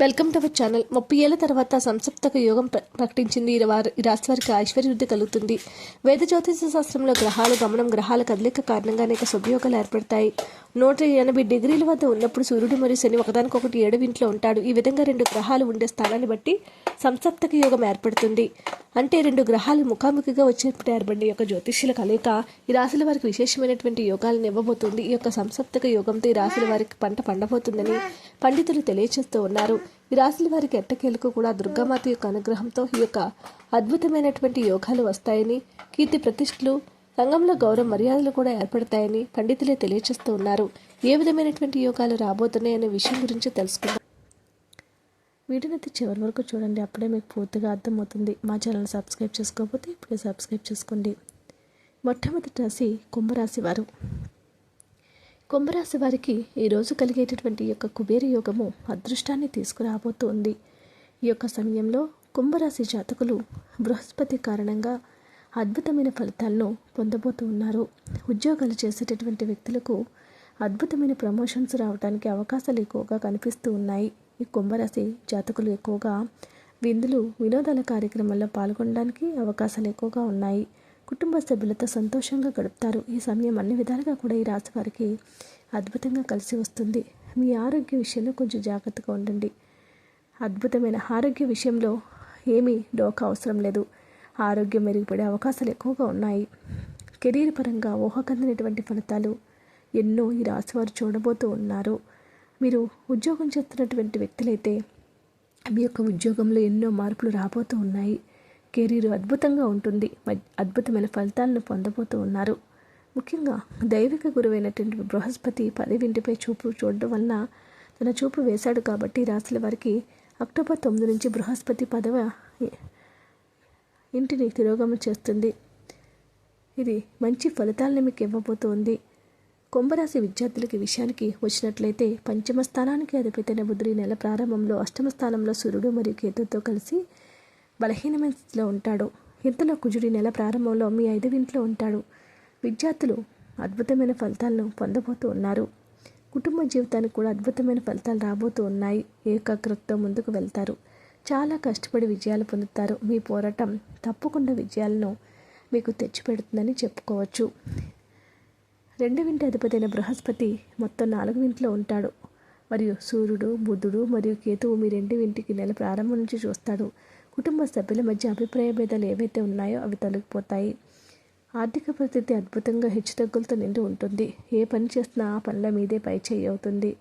Welcome to our channel. ముప్పై ఏళ్ళ తర్వాత సంసప్తక యోగం ప్ర- ప్రకటించింది. ఈ వారి ఈ రాశి వారికి ఐశ్వర్యవృద్ధి కలుగుతుంది. వేద జ్యోతిష శాస్త్రంలో గ్రహాలు గమనం గ్రహాల కదలిక కారణంగా అనేక శుభయోగాలు ఏర్పడతాయి. నూట ఎనభై డిగ్రీల వద్ద ఉన్నప్పుడు సూర్యుడు మరియు శని ఒకదానికొకటి ఏడు ఇంట్లో ఉంటాడు. ఈ విధంగా రెండు గ్రహాలు ఉండే స్థానాన్ని బట్టి సంసప్తక యోగం ఏర్పడుతుంది. అంటే రెండు గ్రహాలు ముఖాముఖిగా వచ్చినప్పుడు ఏర్పడిన యొక్క జ్యోతిష్యుల కలయిక ఈ రాశుల వారికి విశేషమైనటువంటి యోగాలను ఇవ్వబోతుంది. ఈ యొక్క సంసప్తక యోగంతో ఈ రాశుల వారికి పంట పండబోతుందని పండితులు తెలియజేస్తూ ఉన్నారు. ఈ రాశుల వారికి ఎట్టకేలకు కూడా దుర్గామాత యొక్క అనుగ్రహంతో ఈ యొక్క అద్భుతమైనటువంటి యోగాలు వస్తాయని కీర్తి ప్రతిష్టలు సంఘంలో గౌరవ మర్యాదలు కూడా ఏర్పడతాయని పండితులే తెలియచేస్తూ ఉన్నారు. ఏ విధమైనటువంటి యోగాలు రాబోతున్నాయనే విషయం గురించి తెలుసుకుందాం. వీడియోనైతే చివరి వరకు చూడండి. అప్పుడే మీకు పూర్తిగా అర్థమవుతుంది. మా ఛానల్ సబ్స్క్రైబ్ చేసుకోకపోతే ఇప్పుడే సబ్స్క్రైబ్ చేసుకోండి. మొట్టమొదటి రాశి కుంభరాశి వారు. కుంభరాశి వారికి ఈరోజు కలిగేటటువంటి యొక్క కుబేర యోగము అదృష్టాన్ని తీసుకురాబోతోంది. ఈ యొక్క సమయంలో కుంభరాశి జాతకులు బృహస్పతి కారణంగా అద్భుతమైన ఫలితాలను పొందబోతూ ఉన్నారు. ఉద్యోగాలు చేసేటటువంటి వ్యక్తులకు అద్భుతమైన ప్రమోషన్స్ రావడానికి అవకాశాలు ఎక్కువగా కనిపిస్తూ ఉన్నాయి. ఈ కుంభరాశి జాతకులు ఎక్కువగా విందులు వినోదాల కార్యక్రమాల్లో పాల్గొనడానికి అవకాశాలు ఎక్కువగా ఉన్నాయి. కుటుంబ సభ్యులతో సంతోషంగా గడుపుతారు. ఈ సమయం అన్ని విధాలుగా కూడా ఈ రాశి వారికి అద్భుతంగా కలిసి వస్తుంది. మీ ఆరోగ్య విషయంలో కొంచెం జాగ్రత్తగా ఉండండి. అద్భుతమైన ఆరోగ్య విషయంలో ఏమీ డోకా అవసరం లేదు. ఆరోగ్యం మెరుగుపడే అవకాశాలు ఎక్కువగా ఉన్నాయి. కెరీర్ పరంగా ఊహకందినటువంటి ఫలితాలు ఎన్నో ఈ రాశివారు చూడబోతూ ఉన్నారు. మీరు ఉద్యోగం చేస్తున్నటువంటి వ్యక్తులైతే మీ యొక్క ఉద్యోగంలో ఎన్నో మార్పులు రాబోతూ ఉన్నాయి. కెరీర్ అద్భుతంగా ఉంటుంది. అద్భుతమైన ఫలితాలను పొందబోతూ ఉన్నారు. ముఖ్యంగా దైవిక గురువైనటువంటి బృహస్పతి పదివింటిపై చూపు చూడడం వలన తన చూపు వేశాడు కాబట్టి రాశుల వారికి అక్టోబర్ తొమ్మిది నుంచి బృహస్పతి పదవ ఇంటిని తిరోగమనం చేస్తుంది. ఇది మంచి ఫలితాలను మీకు ఇవ్వబోతోంది. కుంభరాశి విద్యార్థులకి విషయానికి వచ్చినట్లయితే పంచమ స్థానానికి అధిపతైన బుధుడి నెల ప్రారంభంలో అష్టమ స్థానంలో సూర్యుడు మరియు కేతుతో కలిసి బలహీనమైన స్థితిలో ఉంటాడు. ఇంతలో కుజుడి నెల ప్రారంభంలో మీ ఐదవింట్లో ఉంటాడు. విద్యార్థులు అద్భుతమైన ఫలితాలను పొందబోతూ ఉన్నారు. కుటుంబ జీవితానికి కూడా అద్భుతమైన ఫలితాలు రాబోతూ ఉన్నాయి. ఏకాగ్రతతో ముందుకు వెళ్తారు. చాలా కష్టపడి విజయాలు పొందుతారు. మీ పోరాటం తప్పకుండా విజయాలను మీకు తెచ్చిపెడుతుందని చెప్పుకోవచ్చు. రెండు వింటి అధిపతైన బృహస్పతి మొత్తం నాలుగు వింట్లో ఉంటాడు. మరియు సూర్యుడు బుధుడు మరియు కేతువు మీ రెండు వింటికి నెల ప్రారంభం నుంచి చూస్తాడు. కుటుంబ సభ్యుల మధ్య అభిప్రాయ భేదాలు ఏవైతే ఉన్నాయో అవి తొలగిపోతాయి. ఆర్థిక పరిస్థితి అద్భుతంగా హెచ్చుతగ్గులతో నిండి ఉంటుంది. ఏ పని చేస్తున్నా ఆ పనుల మీదే పై చేయి అవుతుంది.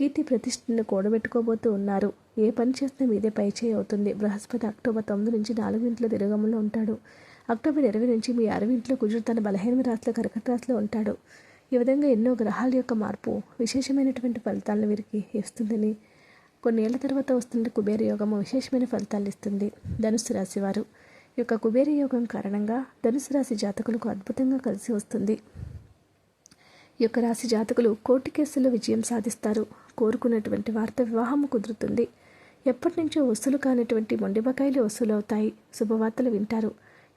కీర్తి ప్రతిష్టను కూడబెట్టుకోబోతూ ఉన్నారు. ఏ పని చేసినా మీదే పై చేయి అవుతుంది. బృహస్పతి అక్టోబర్ తొమ్మిది నుంచి నాలుగు ఇంట్లో తిరగమంలో ఉంటాడు. అక్టోబర్ ఇరవై నుంచి మీ అరవై ఇంట్లో కుజుడు తన బలహీన రాశిలో కర్కట రాశిలో ఉంటాడు. ఈ విధంగా ఎన్నో గ్రహాల యొక్క మార్పు విశేషమైనటువంటి ఫలితాలను వీరికి ఇస్తుందని కొన్నేళ్ళ తర్వాత వస్తున్న కుబేర యోగము విశేషమైన ఫలితాలు ఇస్తుంది. ధనుసు రాశి వారు ఈ యొక్క కుబేర యోగం కారణంగా ధనుసు రాశి జాతకులకు అద్భుతంగా కలిసి వస్తుంది. యొక్క రాశి జాతకులు కోర్టు కేసుల్లో విజయం సాధిస్తారు. కోరుకున్నటువంటి వార్త వివాహము కుదురుతుంది. ఎప్పటి నుంచో వసూలు కానిటువంటి మొండి బకాయిలు వసూలవుతాయి శుభవార్తలు వింటారు.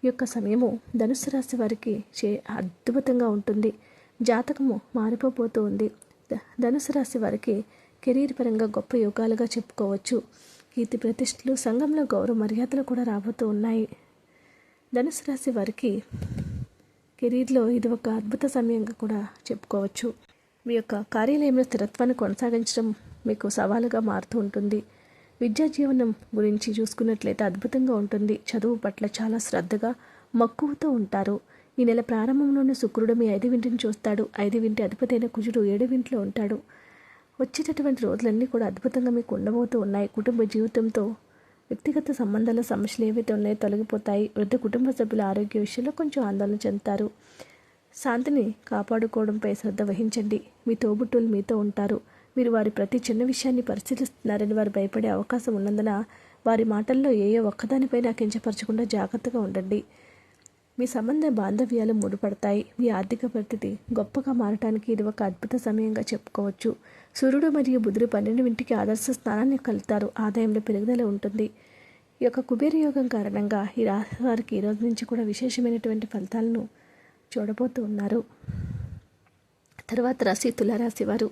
ఈ యొక్క సమయము ధనుసు రాశి వారికి చే అద్భుతంగా ఉంటుంది. జాతకము మారిపోతూ ఉంది. ధనుసు రాశి వారికి కెరీర్ పరంగా గొప్ప యోగాలుగా చెప్పుకోవచ్చు. కీర్తి ప్రతిష్టలు సంఘంలో గౌరవ మర్యాదలు కూడా రాబోతూ ఉన్నాయి. ధనుసు రాశి వారికి కెరీర్లో ఇది ఒక అద్భుత సమయంగా కూడా చెప్పుకోవచ్చు. మీ యొక్క కార్యాలయంలో స్థిరత్వాన్ని కొనసాగించడం మీకు సవాలుగా మారుతూ ఉంటుంది. విద్యా జీవనం గురించి చూసుకున్నట్లయితే అద్భుతంగా ఉంటుంది. చదువు పట్ల చాలా శ్రద్ధగా మక్కువతో ఉంటారు. ఈ నెల ప్రారంభంలోనే శుక్రుడు మీ ఐదు వింటిని చూస్తాడు. ఐదు వింటి అధిపతైన కుజుడు ఏడు వింట్లో ఉంటాడు. వచ్చేటటువంటి రోజులన్నీ కూడా అద్భుతంగా మీకు ఉండబోతూ ఉన్నాయి. కుటుంబ జీవితంతో వ్యక్తిగత సంబంధాల సమస్యలు ఏవైతే ఉన్నాయో తొలగిపోతాయి. వృద్ధ కుటుంబ సభ్యుల ఆరోగ్య విషయంలో కొంచెం ఆందోళన చెందుతారు. శాంతిని కాపాడుకోవడంపై శ్రద్ధ వహించండి. మీ తోబుట్టువులు మీతో ఉంటారు. మీరు వారి ప్రతి చిన్న విషయాన్ని పరిశీలిస్తున్నారని వారు భయపడే అవకాశం ఉన్నందున వారి మాటల్లో ఏ ఏ ఒక్కదానిపైన కించపరచకుండా జాగ్రత్తగా ఉండండి. మీ సంబంధ బాంధవ్యాలు ముడిపడతాయి. మీ ఆర్థిక పరిస్థితి గొప్పగా మారటానికి ఇది ఒక అద్భుత సమయంగా చెప్పుకోవచ్చు. సూర్యుడు మరియు బుధుడు పన్నెండు ఇంటికి ఆదర్శ స్థానాన్ని కలుతారు. ఆదాయంలో పెరుగుదల ఉంటుంది. ఈ యొక్క కుబేర యోగం కారణంగా ఈ రాశి వారికి ఈ రోజు నుంచి కూడా విశేషమైనటువంటి ఫలితాలను చూడబోతూ ఉన్నారు. తర్వాత రాశి తులారాశి వారు.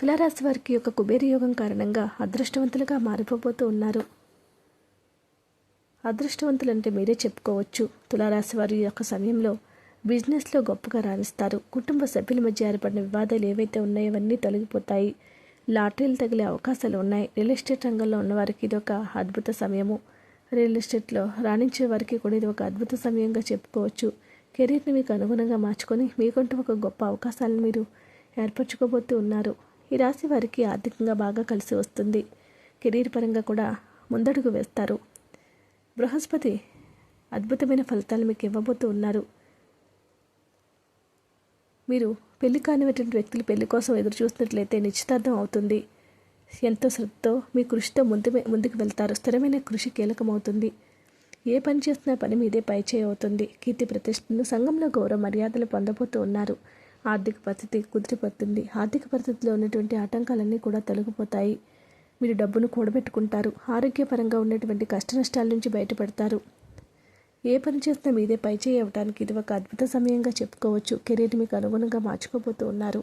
తులారాశి వారికి యొక్క కుబేర యోగం కారణంగా అదృష్టవంతులుగా మారిపోబోతూ ఉన్నారు. అదృష్టవంతులు అంటే మీరే చెప్పుకోవచ్చు. తులారాశి వారి యొక్క సమయంలో బిజినెస్లో గొప్పగా రాణిస్తారు. కుటుంబ సభ్యుల మధ్య ఏర్పడిన వివాదాలు ఏవైతే ఉన్నాయో అవన్నీ తొలగిపోతాయి. లాటరీలు తగిలే అవకాశాలు ఉన్నాయి. రియల్ ఎస్టేట్ రంగంలో ఉన్నవారికి ఇది ఒక అద్భుత సమయము. రియల్ ఎస్టేట్లో రాణించే వారికి కూడా ఇది ఒక అద్భుత సమయంగా చెప్పుకోవచ్చు. కెరీర్ని మీకు అనుగుణంగా మార్చుకొని మీకంటూ ఒక గొప్ప అవకాశాలను మీరు ఏర్పరచుకోబోతూ ఉన్నారు. ఈ రాశి వారికి ఆర్థికంగా బాగా కలిసి వస్తుంది. కెరీర్ పరంగా కూడా ముందడుగు వేస్తారు. బృహస్పతి అద్భుతమైన ఫలితాలు మీకు ఇవ్వబోతూ ఉన్నారు. మీరు పెళ్ళి కానివటువంటి వ్యక్తులు పెళ్ళి కోసం ఎదురు చూస్తున్నట్లయితే నిశ్చితార్థం అవుతుంది. ఎంతో శ్రద్ధతో మీ కృషితో ముందు ముందుకు వెళ్తారు. స్థిరమైన కృషి కీలకమవుతుంది. ఏ పని చేస్తున్నా పని మీదే పైచేయి అవుతుంది. కీర్తి ప్రతిష్టను సంఘంలో గౌరవ మర్యాదలు పొందబోతూ ఉన్నారు. ఆర్థిక పరిస్థితి కుదిరిపోతుంది ఆర్థిక పరిస్థితిలో ఉన్నటువంటి ఆటంకాలన్నీ కూడా తొలగిపోతాయి. మీరు డబ్బును కూడబెట్టుకుంటారు. ఆరోగ్యపరంగా ఉన్నటువంటి కష్ట నష్టాల నుంచి బయటపడతారు. ఏ పని చేసినా మీదే పై చేయవటానికి ఇది ఒక అద్భుత సమయంగా చెప్పుకోవచ్చు. కెరీర్ మీకు అనుగుణంగా మార్చుకోబోతూ ఉన్నారు.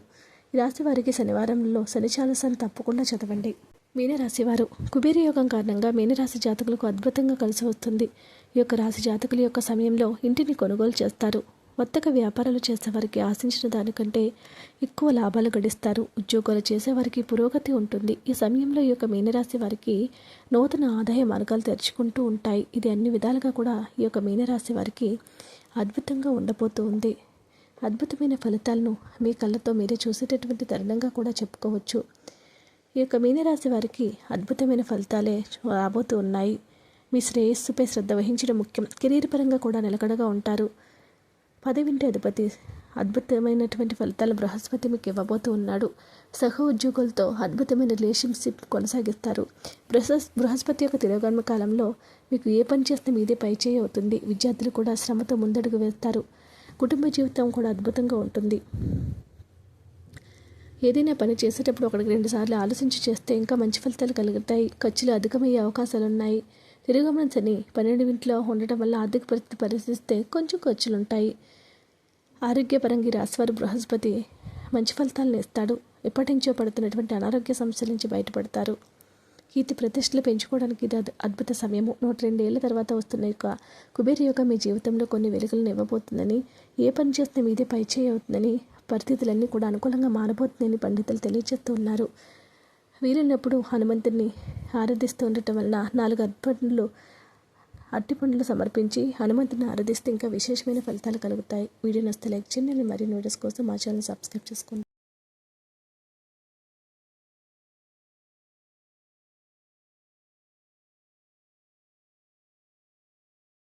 ఈ రాశి వారికి శనివారంలో శనిచాలసాన్ని తప్పకుండా చదవండి. మీనరాశివారు కుబేర యోగం కారణంగా మీనరాశి జాతకులకు అద్భుతంగా కలిసి వస్తుంది. ఈ యొక్క రాశి జాతకుల యొక్క సమయంలో ఇంటిని కొనుగోలు చేస్తారు. వర్తక వ్యాపారాలు చేసేవారికి ఆశించిన దానికంటే ఎక్కువ లాభాలు గడిస్తారు. ఉద్యోగాలు చేసేవారికి పురోగతి ఉంటుంది. ఈ సమయంలో ఈ యొక్క మీనరాశి వారికి నూతన ఆదాయ మార్గాలు తెరుచుకుంటూ ఉంటాయి. ఇది అన్ని విధాలుగా కూడా ఈ యొక్క మీనరాశి వారికి అద్భుతంగా ఉండబోతూ ఉంది. అద్భుతమైన ఫలితాలను మీ కళ్ళతో మీరే చూసేటటువంటి తరుణంగా కూడా చెప్పుకోవచ్చు. ఈ యొక్క మీనరాశి వారికి అద్భుతమైన ఫలితాలే రాబోతూ ఉన్నాయి. మీ శ్రేయస్సుపై శ్రద్ధ వహించడం ముఖ్యం. కెరీర్ పరంగా కూడా నిలకడగా ఉంటారు. పదవింటి అధిపతి అద్భుతమైనటువంటి ఫలితాలు బృహస్పతి మీకు ఇవ్వబోతూ ఉన్నాడు. సహ ఉద్యోగులతో అద్భుతమైన రిలేషన్షిప్ కొనసాగిస్తారు. బృహస్ బృహస్పతి యొక్క తిరోగమన కాలంలో మీకు ఏ పని చేస్తే మీదే పైచేయి అవుతుంది. విద్యార్థులు కూడా శ్రమతో ముందడుగు వేస్తారు. కుటుంబ జీవితం కూడా అద్భుతంగా ఉంటుంది. ఏదైనా పని చేసేటప్పుడు ఒకటికి రెండు సార్లు ఆలోచించి చేస్తే ఇంకా మంచి ఫలితాలు కలుగుతాయి. ఖర్చులు అధికమయ్యే అవకాశాలు ఉన్నాయి తిరుగమన శని పన్నెండు ఇంట్లో ఉండటం వల్ల ఆర్థిక పరిస్థితి పరిశీలిస్తే కొంచెం ఖర్చులు ఉంటాయి ఆరోగ్యపరంగా రాశివారి బృహస్పతి మంచి ఫలితాలను ఇస్తాడు ఎప్పటి నుంచో పడుతున్నటువంటి అనారోగ్య సమస్యల నుంచి బయటపడతారు. కీర్తి ప్రతిష్టలు పెంచుకోవడానికి ఇది అద్భుత సమయము. నూట రెండేళ్ళ తర్వాత వస్తున్న యొక్క కుబేర యోగ మీ జీవితంలో కొన్ని వెలుగులను ఇవ్వబోతుందని ఏ పని చేస్తే మీదే పైచేయి అవుతుందని పరిస్థితులన్నీ కూడా అనుకూలంగా మారబోతుందని పండితులు తెలియజేస్తూ ఉన్నారు. వీలున్నప్పుడు హనుమంతుడిని ఆరాధిస్తూ ఉండటం వలన నాలుగు అద్భుతలు అట్టి పండ్లు సమర్పించి హనుమంతుని ఆరాధిస్తే ఇంకా విశేషమైన ఫలితాలు కలుగుతాయి. వీడియో నస్తే లైక్ చేయండి. మరిన్ని వీడియోస్ కోసం మా ఛానల్ సబ్స్క్రైబ్ చేసుకోండి.